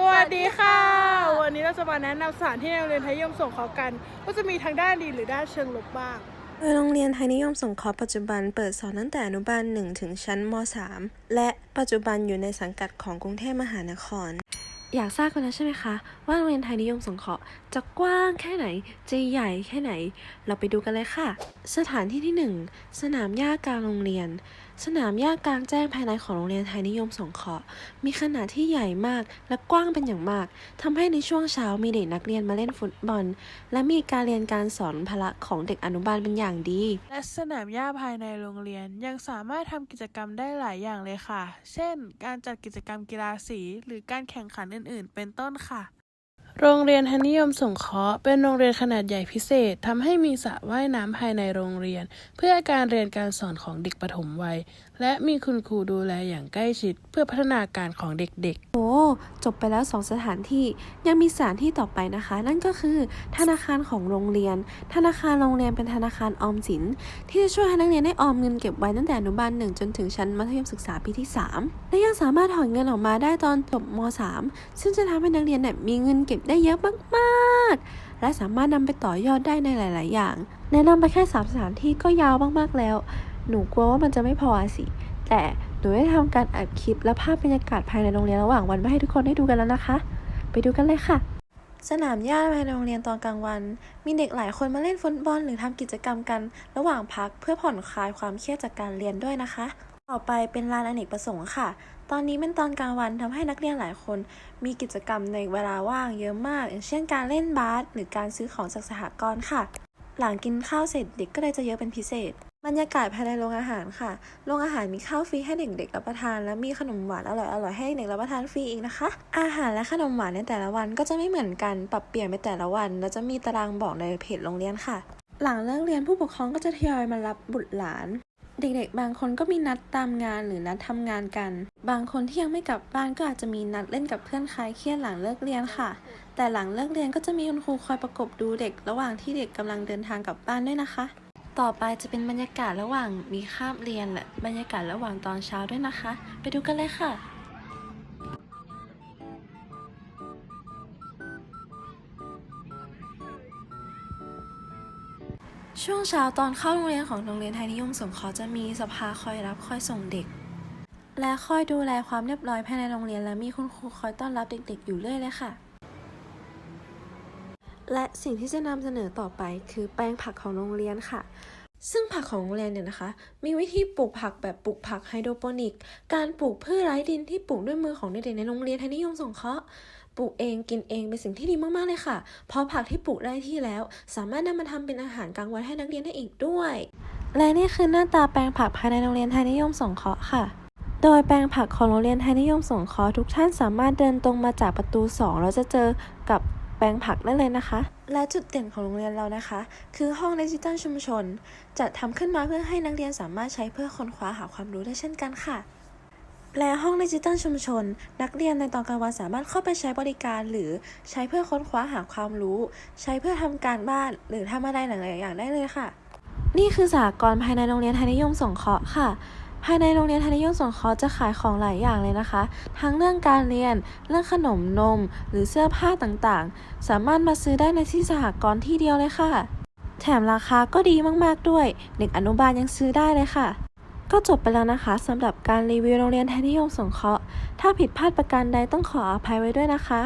สวัสดีค่ะ วันนี้เราจะมาแนะนำสถานที่ในโรงเรียนไทยนิยมส่งเขากันว่าจะมีทั้งด้านดีหรือด้านเชิงลบบ้างโดยโรงเรียนไทยนิยมสงเคราะห์ปัจจุบันเปิดสอนตั้งแต่อนุบาล1ถึงชั้นม .3 และปัจจุบันอยู่ในสังกัดของกรุงเทพมหานคร อยากทราบกันแล้วใช่ไหมคะ ว่าโรงเรียนไทยนิยมสงเคราะห์จะกว้างแค่ไหนจะใหญ่แค่ไหน เราไปดูกันเลยค่ะ สถานที่ที่ 1 สนามหญ้ากลางโรงเรียน สนามหญ้ากลางแจ้งภายในของโรงเรียนไทยนิยมสงเคราะห์มีขนาดที่ใหญ่มากและกว้างเป็นอย่างมากทำให้ในช่วงเช้ามีเด็กนักเรียนมาเล่นฟุตบอล และมีการเรียนการสอนพละของเด็กอนุบาลเป็นอย่างดี และสนามหญ้าภายในโรงเรียนยังสามารถทำกิจกรรมได้หลายอย่างเลยค่ะ เช่น การจัดกิจกรรมกีฬาสี หรือการแข่งขันอื่น ๆ เป็นต้นค่ะ โรงเรียนไทนิยมสงเคราะห์เป็นโรงเรียนขนาดใหญ่พิเศษทำให้มีสระว่ายน้ำภายในโรงเรียน เพื่อการเรียนการสอนของเด็กปฐมวัย และมีคุณครูดูแลอย่างใกล้ชิดเพื่อพัฒนาการของเด็กๆ โอ้จบไปแล้ว2สถานที่ยังมีสถานที่ต่อไปนะคะ นั่นก็คือธนาคารของโรงเรียน ธนาคารโรงเรียนเป็นธนาคารออมสิน ที่จะช่วยให้นักเรียนได้ออมเงินเก็บไว้ตั้งแต่อนุบาลหนึ่งจนถึงชั้นมัธยมศึกษาปีที่ 3 และยังสามารถถอนเงินออกมาได้ตอนจบม .3 ซึ่งจะทำให้นักเรียนเนี่ยมีเงินเก็บได้เยอะมากๆ และสามารถนำไปต่อยอดได้ในหลาย ๆ อย่าง แนะนำไปแค่สามสถานที่ก็ยาวมากๆแล้ว หนูกลัวว่ามันจะไม่พอสิ แต่หนูได้ทำการอัดคลิปและภาพบรรยากาศภายในโรงเรียนระหว่างวันมาให้ทุกคนได้ดูกันแล้วนะคะ ไปดูกันเลยค่ะสนามหญ้าภายในโรงเรียนตอนกลางวัน มีเด็กหลายคนมาเล่นฟุตบอลหรือทำกิจกรรมกัน ระหว่างพักเพื่อผ่อนคลายความเครียดจากการเรียนด้วยนะคะ ต่อไปเป็นลานอเนกประสงค์ค่ะ ตอนนี้เป็นตอนกลางวันทำให้นักเรียนหลายคน มีกิจกรรมในเวลาว่างเยอะมาก อย่างเช่นการเล่นบาสหรือการซื้อของจากสหกรณ์ค่ะ หลังกินข้าวเสร็จเด็กก็เลยจะเยอะเป็นพิเศษ บรรยากาศภายในโรงอาหารค่ะ โรงอาหารมีข้าวฟรีให้เด็กๆรับประทาน และมีขนมหวานอร่อยๆให้เด็กรับประทานฟรีอีกนะคะ อาหารและขนมหวานในแต่ละวันก็จะไม่เหมือนกัน ปรับเปลี่ยนไปแต่ละวัน และจะมีตารางบอกในเพจโรงเรียนค่ะ หลังเลิกเรียนผู้ปกครองก็จะทยอยมารับบุตรหลาน เด็กๆ บางคนก็มีนัดตามงานหรือนัดทำงานกัน บางคนที่ยังไม่กลับบ้านก็อาจจะมีนัดเล่นกับเพื่อนคลายเครียดหลังเลิกเรียนค่ะ แต่หลังเลิกเรียนก็จะมีคุณครูคอยประกบดูเด็ก ระหว่างที่เด็กกำลังเดินทางกลับบ้านด้วยนะคะ ต่อไปจะเป็นบรรยากาศระหว่างมีคาบเรียนและบรรยากาศระหว่างตอนเช้าด้วยนะคะ ไปดูกันเลยค่ะ ช่วงเช้าตอนเข้าโรงเรียนของโรงเรียนไทยนิยมสงเคราะห์จะมีสภาคอยรับคอยส่งเด็ก และคอยดูแลความเรียบร้อยภายในโรงเรียนและมีคุณครูคอยต้อนรับเด็กๆ อยู่เรื่อยเลยค่ะ และสิ่งที่จะนำเสนอต่อไปคือแปลงผักของโรงเรียนค่ะซึ่งผักของโรงเรียนเนี่ยนะคะ มีวิธีปลูกผักแบบปลูกผักไฮโดรโปนิก การปลูกพืชไร้ดินที่ปลูกด้วยมือของเด็กๆในโรงเรียนไทยนิยมสงเคราะห์ ปลูกเองกินเองเป็นสิ่งที่ดีมาก ๆ เลยค่ะ เพราะผักที่ปลูกได้ที่แล้ว สามารถนำมาทำเป็นอาหารกลางวันให้นักเรียนได้อีกด้วย และนี่คือหน้าตาแปลงผักภายในโรงเรียนไทยนิยมสงเคราะห์ค่ะโดยแปลงผักของโรงเรียนไทยนิยมสงเคราะห์ทุกท่านสามารถเดินตรงมาจากประตู 2 แล้วจะเจอกับแปลงผักได้เลยนะคะ และจุดเด่นของโรงเรียนเรานะคะ คือห้องดิจิตอลชุมชน จัดทำขึ้นมาเพื่อให้นักเรียนสามารถใช้เพื่อค้นคว้าหาความรู้ได้เช่นกันค่ะ และห้องดิจิตอลชุมชน นักเรียนในตอนกลางวันสามารถเข้าไปใช้บริการหรือใช้เพื่อค้นคว้าหาความรู้ ใช้เพื่อทำการบ้านหรือทำอะไรหลายๆอย่างได้เลยค่ะ นี่คือสหกรณ์ภายในโรงเรียนไทยนิยมสงเคราะห์ค่ะ ภายในโรงเรียนไทยนิยมสงเคราะห์จะขายของหลายอย่างเลยนะคะ ทั้งเรื่องการเรียน เรื่องขนมนม หรือเสื้อผ้าต่างๆ สามารถมาซื้อได้ในที่สหกรณ์ที่เดียวเลยค่ะ แถมราคาก็ดีมากๆด้วย เด็กอนุบาลยังซื้อได้เลยค่ะ ก็จบไปแล้วนะคะสำหรับการรีวิวโรงเรียนไทยนิยมสงเคราะห์ ถ้าผิดพลาดประการใดต้องขออภัยไว้ด้วยนะคะ